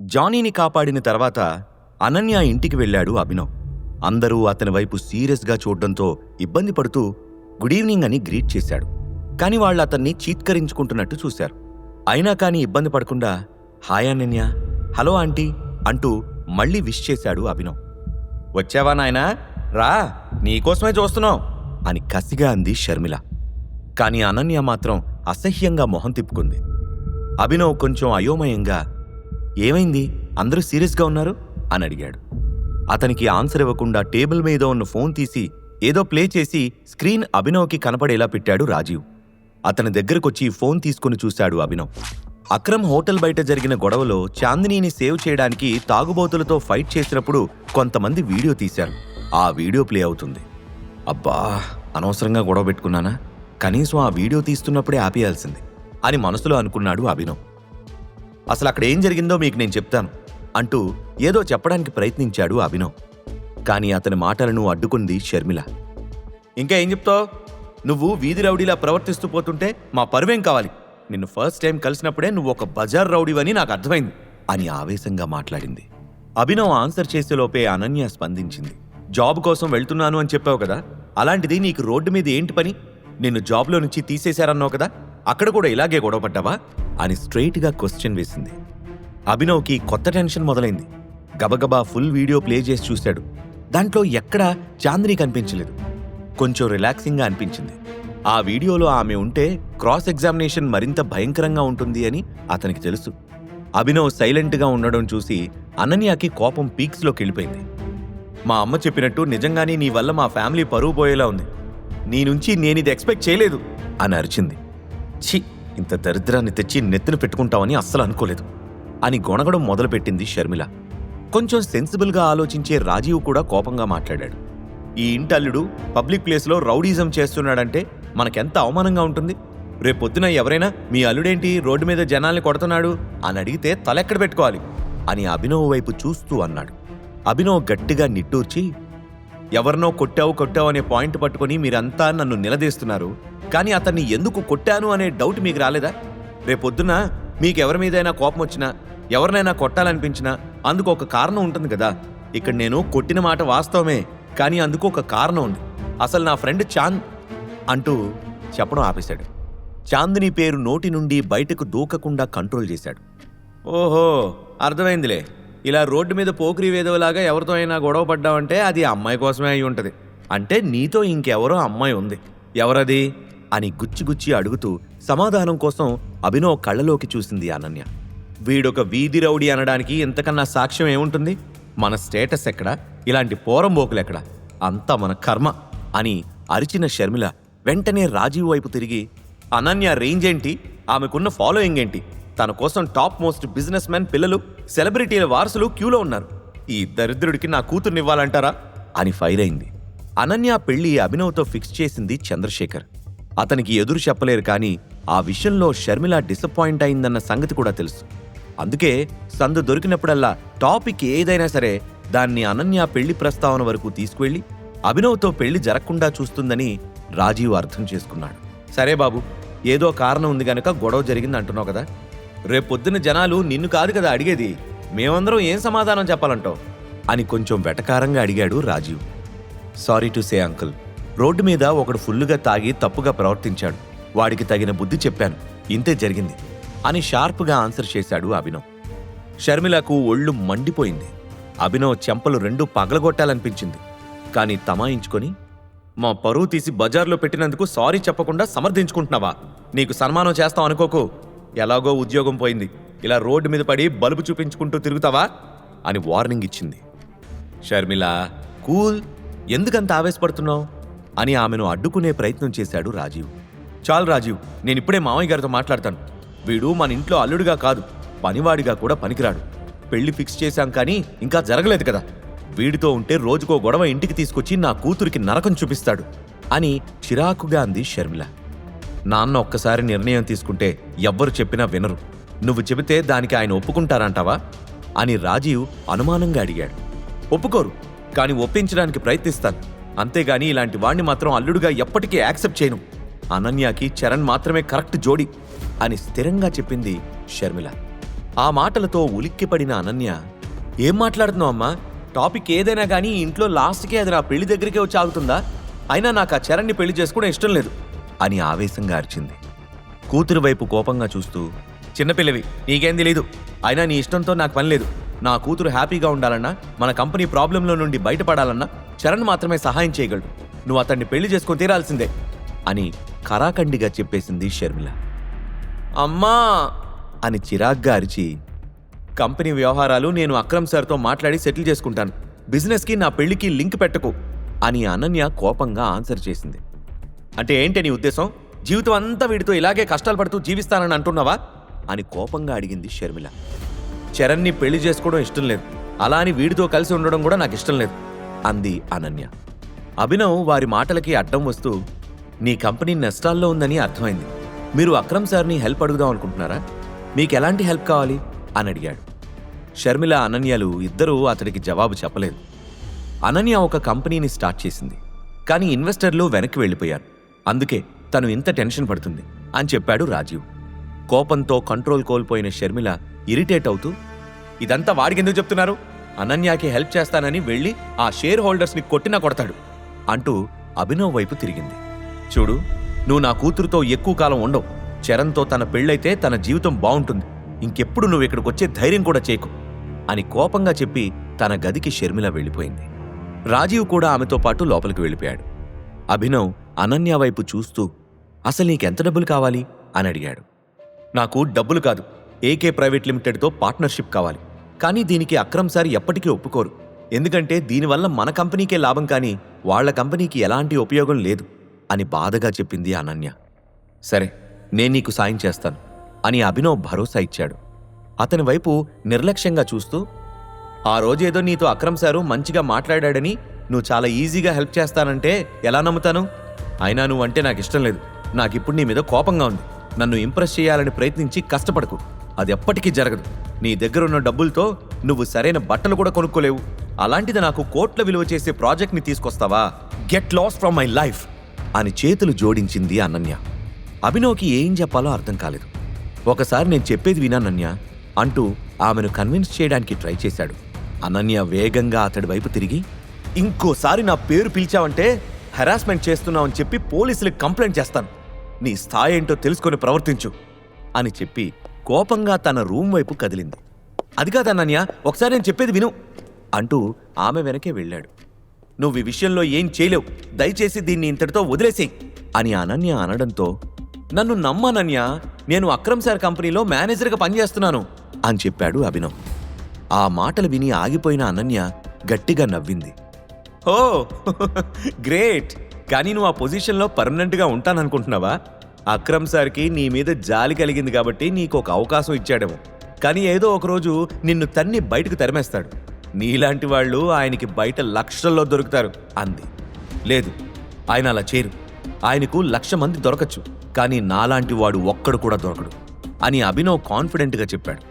జానీని కాపాడిన తర్వాత అనన్య ఇంటికి వెళ్ళాడు అభినవ్. అందరూ అతని వైపు సీరియస్గా చూడడంతో ఇబ్బంది పడుతూ గుడ్ ఈవినింగ్ అని గ్రీట్ చేశాడు. కాని వాళ్ళు అతన్ని చీత్కరించుకుంటున్నట్టు చూశారు. అయినా కానీ ఇబ్బంది పడకుండా హాయ్ అనన్య హలో ఆంటీ అంటూ మళ్ళీ విష్ చేశాడు అభినవ్. వచ్చావా నాయనా? రా నీకోసమే చూస్తున్నావు అని కసిగా అంది షర్మిల. కాని అనన్య మాత్రం అసహ్యంగా మొహం తిప్పుకుంది. అభినవ్ కొంచెం అయోమయంగా ఏమైంది? అందరూ సీరియస్గా ఉన్నారు? అని అడిగాడు. అతనికి ఆన్సర్ ఇవ్వకుండా టేబుల్ మీద ఉన్న ఫోన్ తీసి ఏదో ప్లే చేసి స్క్రీన్ అభినవ్కి కనపడేలా పెట్టాడు రాజీవ్. అతని దగ్గరకొచ్చి ఫోన్ తీసుకుని చూశాడు అభినవ్. అక్రమ్ హోటల్ బయట జరిగిన గొడవలో చాందినీని సేవ్ చేయడానికి తాగుబోతులతో ఫైట్ చేసినప్పుడు కొంతమంది వీడియో తీశారు. ఆ వీడియో ప్లే అవుతుంది. అబ్బా అనవసరంగా గొడవ పెట్టుకున్నానా? కనీసం ఆ వీడియో తీస్తున్నప్పుడే ఆపేయాల్సింది అని మనసులో అనుకున్నాడు అభినవ్. అసలు అక్కడ ఏం జరిగిందో మీకు నేను చెప్తాను అంటూ ఏదో చెప్పడానికి ప్రయత్నించాడు అభినవ్. కానీ అతని మాటలను అడ్డుకుంది షర్మిల. ఇంకా ఏం చెప్తావు? నువ్వు వీధి రౌడీలా ప్రవర్తిస్తూ పోతుంటే మా పరువేం కావాలి? నిన్ను ఫస్ట్ టైం కలిసినప్పుడే నువ్వు ఒక బజార్ రౌడీవని నాకు అర్థమైంది అని ఆవేశంగా మాట్లాడింది. అభినవ్ ఆన్సర్ చేసేలోపే అనన్య స్పందించింది. జాబ్ కోసం వెళ్తున్నాను అని చెప్పావు కదా అలాంటిది నీకు రోడ్డు మీద ఏంటి పని? నిన్ను జాబ్లో నుంచి తీసేశారన్నావు కదా అక్కడ కూడా ఇలాగే గొడవపడ్డావా అని స్ట్రెయిట్గా క్వశ్చన్ వేసింది. అభినవ్కి కొత్త టెన్షన్ మొదలైంది. గబగబా ఫుల్ వీడియో ప్లే చేసి చూశాడు. దాంట్లో ఎక్కడా చాందిని కనిపించలేదు. కొంచెం రిలాక్సింగ్గా అనిపించింది. ఆ వీడియోలో ఆమె ఉంటే క్రాస్ ఎగ్జామినేషన్ మరింత భయంకరంగా ఉంటుంది అని అతనికి తెలుసు. అభినవ్ సైలెంట్గా ఉండడం చూసి అనన్యకి కోపం పీక్స్లోకి వెళ్ళిపోయింది. మా అమ్మ చెప్పినట్టు నిజంగానే నీ వల్ల మా ఫ్యామిలీ పరువు పోయేలా ఉంది. నీ నుంచి నేను ఇది ఎక్స్పెక్ట్ చేయలేదు అని అరిచింది. ఛీ ఇంత దరిద్రాన్ని తెచ్చి నెత్తిన పెట్టుకుంటామని అస్సలు అనుకోలేదు. అని గొణగడం మొదలుపెట్టింది షర్మిల. కొంచెం సెన్సిబుల్గా ఆలోచించే రాజీవ్ కూడా కోపంగా మాట్లాడాడు. ఈ ఇంటల్లుడు పబ్లిక్ ప్లేస్లో రౌడీజం చేస్తున్నాడంటే మనకెంత అవమానంగా ఉంటుంది? రేపొద్దున ఎవరైనా మీ అల్లుడేంటి? రోడ్డు మీద జనాల్ని కొడుతున్నాడు అని అడిగితే తలెక్కడ పెట్టుకోవాలి? అని అభినవ్ వైపు చూస్తూ అన్నాడు. అభినవ్ గట్టిగా నిట్టూర్చి ఎవరినో కొట్టావు కొట్టావు అనే పాయింట్ పట్టుకొని మీరంతా నన్ను నిలదీస్తున్నారు. కానీ అతన్ని ఎందుకు కొట్టాను అనే డౌట్ మీకు రాలేదా? రేపొద్దున మీకు ఎవరి మీదైనా కోపం వచ్చినా ఎవరినైనా కొట్టాలనిపించినా అందుకు ఒక కారణం ఉంటుంది కదా. ఇక్కడ నేను కొట్టిన మాట వాస్తవమే కానీ అందుకు ఒక కారణం ఉంది. అసలు నా ఫ్రెండ్ చాంద్ అంటూ చెప్పడం ఆపేశాడు. చాందిని పేరు నోటి నుండి బయటకు దూకకుండా కంట్రోల్ చేశాడు. ఓహో అర్థమైందిలే. ఇలా రోడ్డు మీద పోకిరి వేదవలాగా ఎవరితో అయినా గొడవ పడ్డావంటే అది అమ్మాయి కోసమే అయి ఉంటుంది. అంటే నీతో ఇంకెవరో అమ్మాయి ఉంది. ఎవరది? అని గుచ్చి గుచ్చి అడుగుతూ సమాధానం కోసం అభినవ్ కళ్ళలోకి చూసింది అనన్య. వీడొక వీధి రౌడీ అనడానికి ఇంతకన్నా సాక్ష్యం ఏముంటుంది? మన స్టేటస్ ఎక్కడ? ఇలాంటి పోరంబోకులెక్కడ అంతా మన కర్మ అని అరిచిన షర్మిల వెంటనే రాజీవ్ వైపు తిరిగి అనన్య రేంజ్ ఏంటి? ఆమెకున్న ఫాలోయింగ్ ఏంటి? తన కోసం టాప్ మోస్ట్ బిజినెస్ మ్యాన్ పిల్లలు సెలబ్రిటీల వారసులు క్యూలో ఉన్నారు. ఈ దరిద్రుడికి నా కూతుర్నివ్వాలంటారా? అని ఫైర్ అయింది. అనన్య పెళ్ళి అభినవ్తో ఫిక్స్ చేసింది చంద్రశేఖర్. అతనికి ఎదురు చెప్పలేరు కానీ ఆ విషయంలో షర్మిల డిసప్పాయింట్ అయిందన్న సంగతి కూడా తెలుసు. అందుకే సందు దొరికినప్పుడల్లా టాపిక్ ఏదైనా సరే దాన్ని అనన్య పెళ్ళి ప్రస్తావన వరకు తీసుకువెళ్ళి అభినవ్తో పెళ్ళి జరగకుండా చూస్తుందని రాజీవ్ అర్థం చేసుకున్నాడు. సరే బాబు ఏదో కారణం ఉంది గనక గొడవ జరిగింది అంటున్నావు కదా? రేపొద్దున జనాలు నిన్ను కాదు కదా అడిగేది? మేమందరం ఏం సమాధానం చెప్పాలంటావు? అని కొంచెం వెటకారంగా అడిగాడు Rajiv. Sorry to say uncle. Road మీద ఒకడు ఫుల్లుగా తాగి తప్పుగా ప్రవర్తించాడు. వాడికి తగిన బుద్ధి చెప్పాను. ఇంతే జరిగింది అని షార్ప్గా ఆన్సర్ చేశాడు అభినవ్. షర్మిలకు ఒళ్ళు మండిపోయింది. అభినవ్ చెంపలు రెండు పగలగొట్టాలనిపించింది. కానీ తమాయించుకొని మా పరువు తీసి బజార్లో పెట్టినందుకు సారీ చెప్పకుండా సమర్థించుకుంటున్నావా? నీకు సన్మానం చేస్తాం అనుకోకు. ఎలాగో ఉద్యోగం పోయింది. ఇలా రోడ్డు మీద పడి బలుపు చూపించుకుంటూ తిరుగుతావా? అని వార్నింగ్ ఇచ్చింది. షర్మిల కూల్. ఎందుకంత ఆవేశపడుతున్నావు? అని ఆమెను అడ్డుకునే ప్రయత్నం చేశాడు రాజీవ్. చాలు రాజీవ్ నేనిప్పుడే మామయ్య గారితో మాట్లాడతాను. వీడు మన ఇంట్లో అల్లుడిగా కాదు పనివాడిగా కూడా పనికిరాడు. పెళ్ళి ఫిక్స్ చేశాం కానీ ఇంకా జరగలేదు కదా. వీడితో ఉంటే రోజుకో గొడవ ఇంటికి తీసుకొచ్చి నా కూతురికి నరకం చూపిస్తాడు అని చిరాకుగా అంది షర్మిల. నాన్న ఒక్కసారి నిర్ణయం తీసుకుంటే ఎవ్వరు చెప్పినా వినరు. నువ్వు చెబితే దానికి ఆయన ఒప్పుకుంటారంటావా? అని రాజీవ్ అనుమానంగా అడిగాడు. ఒప్పుకోరు కానీ ఒప్పించడానికి ప్రయత్నిస్తాను. అంతేగాని ఇలాంటి వాణ్ణి మాత్రం అల్లుడుగా ఎప్పటికీ యాక్సెప్ట్ చేయను. అనన్యకి చరణ్ మాత్రమే కరెక్ట్ జోడి అని స్థిరంగా చెప్పింది షర్మిల. ఆ మాటలతో ఉలిక్కిపడిన అనన్య ఏం మాట్లాడుతున్నావు అమ్మా? టాపిక్ ఏదైనా కానీ ఇంట్లో లాస్ట్కే అది నా పెళ్ళి దగ్గరికే వచ్చి ఆగుతుందా? అయినా నాకు ఆ చరణ్ని పెళ్ళి చేసుకోవడం ఇష్టం లేదు అని ఆవేశంగా అరిచింది. కూతురు వైపు కోపంగా చూస్తూ చిన్నపిల్లవి నీకేం తెలీదు అయినా నీ ఇష్టంతో నాకు పని లేదు. నా కూతురు హ్యాపీగా ఉండాలన్నా మన కంపెనీ ప్రాబ్లంలో నుండి బయటపడాలన్నా చరణ్ మాత్రమే సహాయం చేయగలడు. నువ్వు అతన్ని పెళ్ళి చేసుకొని తీరాల్సిందే అని కరాఖండిగా చెప్పేసింది షర్మిల. అమ్మా! అని చిరాగ్గా అరిచి కంపెనీ వ్యవహారాలు నేను అక్రమ్ సార్తో మాట్లాడి సెటిల్ చేసుకుంటాను. బిజినెస్కి నా పెళ్ళికి లింక్ పెట్టకు అని అనన్య కోపంగా ఆన్సర్ చేసింది. అంటే ఏంటి నీ ఉద్దేశం? జీవితం అంతా వీడితో ఇలాగే కష్టాలు పడుతూ జీవిస్తానని అంటున్నావా? అని కోపంగా అడిగింది షర్మిల. చరణ్ని పెళ్ళి చేసుకోవడం ఇష్టం లేదు. అలా అని వీడితో కలిసి ఉండడం కూడా నాకు ఇష్టం లేదు. అంది అనన్య. అభినవ్ వారి మాటలకి అడ్డం వస్తూ నీ కంపెనీ నష్టాల్లో ఉందని అర్థమైంది. మీరు అక్రమ్ సార్ని హెల్ప్ అడుగుదాం అనుకుంటున్నారా? మీకు ఎలాంటి హెల్ప్ కావాలి? అని అడిగాడు. షర్మిల అనన్యలు ఇద్దరూ అతడికి జవాబు చెప్పలేదు. అనన్య ఒక కంపెనీని స్టార్ట్ చేసింది కానీ ఇన్వెస్టర్లు వెనక్కి వెళ్ళిపోయారు. అందుకే తను ఇంత టెన్షన్ పడుతుంది అని చెప్పాడు రాజీవ్. కోపంతో కంట్రోల్ కోల్పోయిన షర్మిల ఇరిటేట్ అవుతూ ఇదంతా వాడికి ఎందుకు చెప్తున్నారు? అనన్యాకి హెల్ప్ చేస్తానని వెళ్ళి ఆ షేర్ హోల్డర్స్ని కొట్టినా కొడతాడు అంటూ అభినవ్ వైపు తిరిగింది. చూడు నువ్వు నా కూతురుతో ఎక్కువ కాలం ఉండవు. చరణ్తో తన పెళ్ళైతే తన జీవితం బాగుంటుంది. ఇంకెప్పుడు నువ్వు ఇక్కడికి వచ్చే ధైర్యం కూడా చేయకు అని కోపంగా చెప్పి తన గదికి షర్మిల వెళ్ళిపోయింది. రాజీవ్ కూడా ఆమెతో పాటు లోపలికి వెళ్ళిపోయాడు. అభినవ్ అనన్య వైపు చూస్తూ అసలు నీకెంత డబ్బులు కావాలి? అని అడిగాడు. నాకు డబ్బులు కాదు. ఏకే ప్రైవేట్ లిమిటెడ్తో పార్ట్నర్షిప్ కావాలి. కానీ దీనికి అక్రమ్ సార్ ఎప్పటికీ ఒప్పుకోరు. ఎందుకంటే దీనివల్ల మన కంపెనీకే లాభం కానీ వాళ్ళ కంపెనీకి ఎలాంటి ఉపయోగం లేదు అని బాధగా చెప్పింది అనన్య. సరే నేను నీకు సాయం చేస్తాను అని అభినవ్ భరోసా ఇచ్చాడు. అతని వైపు నిర్లక్ష్యంగా చూస్తూ ఆ రోజేదో నీతో అక్రమ్ సారు మంచిగా మాట్లాడాడని నువ్వు చాలా ఈజీగా హెల్ప్ చేస్తానంటే ఎలా నమ్ముతాను? అయినా నువ్వంటే నాకు ఇష్టం లేదు. నాకిప్పుడు నీ మీద కోపంగా ఉంది. నన్ను ఇంప్రెస్ చేయాలని ప్రయత్నించి కష్టపడకు. అది ఎప్పటికీ జరగదు. నీ దగ్గరున్న డబ్బులతో నువ్వు సరైన బట్టలు కూడా కొనుక్కోలేవు. అలాంటిది నాకు కోట్ల విలువ చేసే ప్రాజెక్ట్ని తీసుకొస్తావా? Get lost from my life అని చేతులు జోడించింది అనన్య. అభినవ్కి ఏం చెప్పాలో అర్థం కాలేదు. ఒకసారి నేను చెప్పేది వినానన్య అంటూ ఆమెను కన్విన్స్ చేయడానికి ట్రై చేశాడు. అనన్య వేగంగా అతడి వైపు తిరిగి ఇంకోసారి నా పేరు పిలిచావంటే హెరాస్మెంట్ చేస్తున్నావని చెప్పి పోలీసులకు కంప్లైంట్ చేస్తాను. నీ స్థాయి ఏంటో తెలుసుకొని ప్రవర్తించు అని చెప్పి కోపంగా తన రూమ్ వైపు కదిలింది. అది కాదు ఒకసారి నేను చెప్పేది విను అంటూ ఆమె వెనకే వెళ్ళాడు. నువ్వు ఈ విషయంలో ఏం చేయలేవు. దయచేసి దీన్ని ఇంతటితో వదిలేసేయి అని అనన్య అనడంతో నన్ను నమ్మనన్య నేను అక్రమ్ సార్ కంపెనీలో మేనేజర్గా పనిచేస్తున్నాను అని చెప్పాడు అభినవ్. ఆ మాటలు విని ఆగిపోయిన అనన్య గట్టిగా నవ్వింది. ఓ గ్రేట్! కానీ నువ్వు ఆ పొజిషన్లో పర్మనెంట్గా ఉంటాననుకుంటున్నావా? అక్రమ్ సార్కి నీ మీద జాలి కలిగింది కాబట్టి నీకు ఒక అవకాశం ఇచ్చాడేమో. కానీ ఏదో ఒకరోజు నిన్ను తన్ని బయటకు తరిమేస్తాడు. నీలాంటి వాళ్ళు ఆయనకి బయట లక్షల్లో దొరుకుతారు అంది. లేదు ఆయన అలా చేరు ఆయనకు లక్ష మంది దొరకచ్చు కానీ నాలాంటి వాడు ఒక్కడు కూడా దొరకడు అని అభినవ్ కాన్ఫిడెంట్గా చెప్పాడు.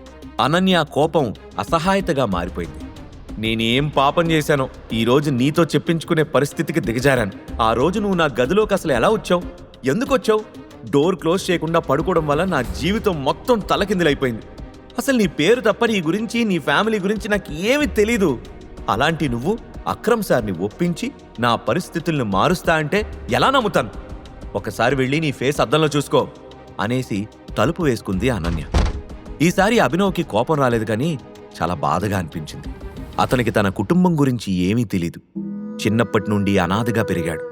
అనన్య కోపం అసహాయతగా మారిపోయింది. నేనేం పాపం చేశానో ఈరోజు నీతో చెప్పించుకునే పరిస్థితికి దిగజారాను. ఆ రోజు నువ్వు నా గదిలోకి అసలు ఎలా వచ్చావు? ఎందుకు వచ్చావు? డోర్ క్లోజ్ చేయకుండా పడుకోవడం వల్ల నా జీవితం మొత్తం తలకిందులైపోయింది. అసలు నీ పేరు తప్ప నీ గురించి నీ ఫ్యామిలీ గురించి నాకు ఏమీ తెలీదు. అలాంటి నువ్వు అక్రమ్ సార్ని ఒప్పించి నా పరిస్థితుల్ని మారుస్తా అంటే ఎలా నమ్ముతాను? ఒకసారి వెళ్ళి నీ ఫేస్ అద్దంలో చూసుకో అనేసి తలుపు వేసుకుంది అనన్య. ఈసారి అభినవ్కి కోపం రాలేదు కానీ చాలా బాధగా అనిపించింది. అతనికి తన కుటుంబం గురించి ఏమీ తెలీదు. చిన్నప్పటి నుండి అనాథగా పెరిగాడు.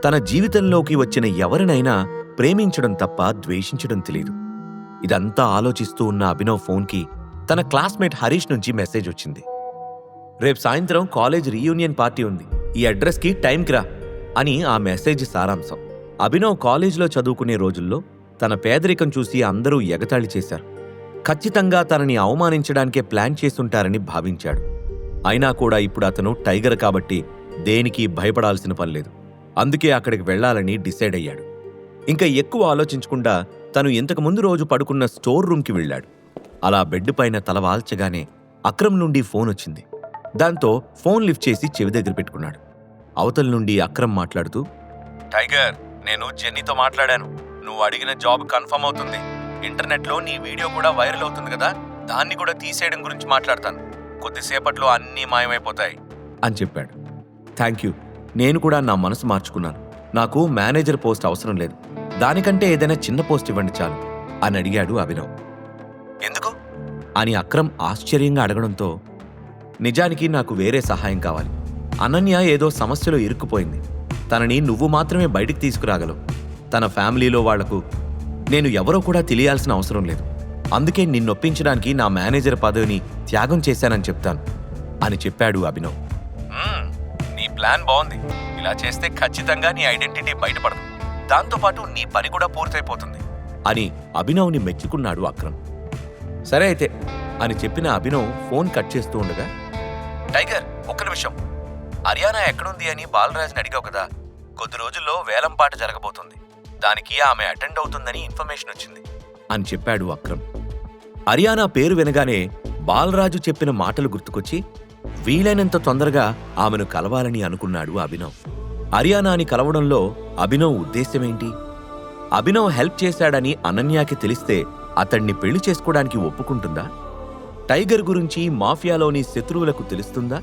తన జీవితంలోకి వచ్చిన ఎవరినైనా ప్రేమించడం తప్ప ద్వేషించడం తెలీదు. ఇదంతా ఆలోచిస్తూ ఉన్న అభినవ్ ఫోన్కి తన క్లాస్మేట్ హరీష్ నుంచి మెసేజ్ వచ్చింది. రేపు సాయంత్రం కాలేజ్ రీయూనియన్ పార్టీ ఉంది. ఈ అడ్రస్కి టైంకి రా అని ఆ మెసేజ్ సారాంశం. అభినవ్ కాలేజీలో చదువుకునే రోజుల్లో తన పేదరికం చూసి అందరూ ఎగతాళి చేశారు. ఖచ్చితంగా తనని అవమానించడానికే ప్లాన్ చేసుంటారని భావించాడు. అయినా కూడా ఇప్పుడు అతను టైగర్ కాబట్టి దేనికి భయపడాల్సిన పనిలేదు అందుకే అక్కడికి వెళ్ళాలని డిసైడ్ అయ్యాడు. ఇంకా ఎక్కువ ఆలోచించకుండా తను ఇంతకుముందు రోజు పడుకున్న స్టోర్ రూమ్కి వెళ్ళాడు. అలా బెడ్ పైన తల వాల్చగానే అక్రమ్ నుండి ఫోన్ వచ్చింది. దాంతో ఫోన్ లిఫ్ట్ చేసి చెవి దగ్గర పెట్టుకున్నాడు. అవతల నుండి అక్రమ్ మాట్లాడుతూ టైగర్ నేను జెన్నీతో మాట్లాడాను. నువ్వు అడిగిన జాబ్ కన్ఫర్మ్ అవుతుంది. ఇంటర్నెట్లో నీ వీడియో కూడా వైరల్ అవుతుంది కదా? దాన్ని కూడా తీసేయడం గురించి మాట్లాడతాను. కొద్దిసేపట్లో అన్నీ మాయమైపోతాయి. అని చెప్పాడు. Thank you. నేను కూడా నా మనసు మార్చుకున్నాను. నాకు మేనేజర్ పోస్ట్ అవసరం లేదు. దానికంటే ఏదైనా చిన్న పోస్ట్ ఇవ్వండి చాలు అని అడిగాడు అభినవ్. ఎందుకు? అని అక్రమ్ ఆశ్చర్యంగా అడగడంతో నిజానికి నాకు వేరే సహాయం కావాలి. అనన్య ఏదో సమస్యలో ఇరుక్కుపోయింది. తనని నువ్వు మాత్రమే బయటికి తీసుకురాగలవు. తన ఫ్యామిలీలో వాళ్ళకు నేను ఎవరో కూడా తెలియాల్సిన అవసరం లేదు. అందుకే నిన్నొప్పించడానికి నా మేనేజర్ పదవిని త్యాగం చేశానని చెప్తాను అని చెప్పాడు అభినవ్. నీ ప్లాన్ బాగుంది. ఇలా చేస్తే ఖచ్చితంగా నీ ఐడెంటిటీ బయటపడదు. దాంతోపాటు నీ పని కూడా పూర్తయిపోతుంది. అని అభినవ్ని మెచ్చుకున్నాడు అక్రమ్. సరే అయితే అని చెప్పిన అభినవ్ ఫోన్ కట్ చేస్తూ ఉండగా టైగర్ ఒక్క నిమిషం. హర్యానా ఎక్కడుంది అని బాలరాజ్ని అడిగావు కదా కొద్ది రోజుల్లో వేలంపాట జరగబోతుంది. దానికి ఆమె అటెండ్ అవుతుందని ఇన్ఫర్మేషన్ వచ్చింది. అని చెప్పాడు అక్రమ్. అరియానా పేరు వినగానే బాలరాజు చెప్పిన మాటలు గుర్తుకొచ్చి వీలైనంత తొందరగా ఆమెను కలవాలని అనుకున్నాడు అభినవ్. అరియానాని కలవడంలో అభినవ్ ఉద్దేశ్యమేంటి? అభినవ్ హెల్ప్ చేశాడని అనన్యాకి తెలిస్తే అతణ్ణి పెళ్ళి చేసుకోవడానికి ఒప్పుకుంటుందా? టైగర్ గురించి మాఫియాలోని శత్రువులకు తెలుస్తుందా?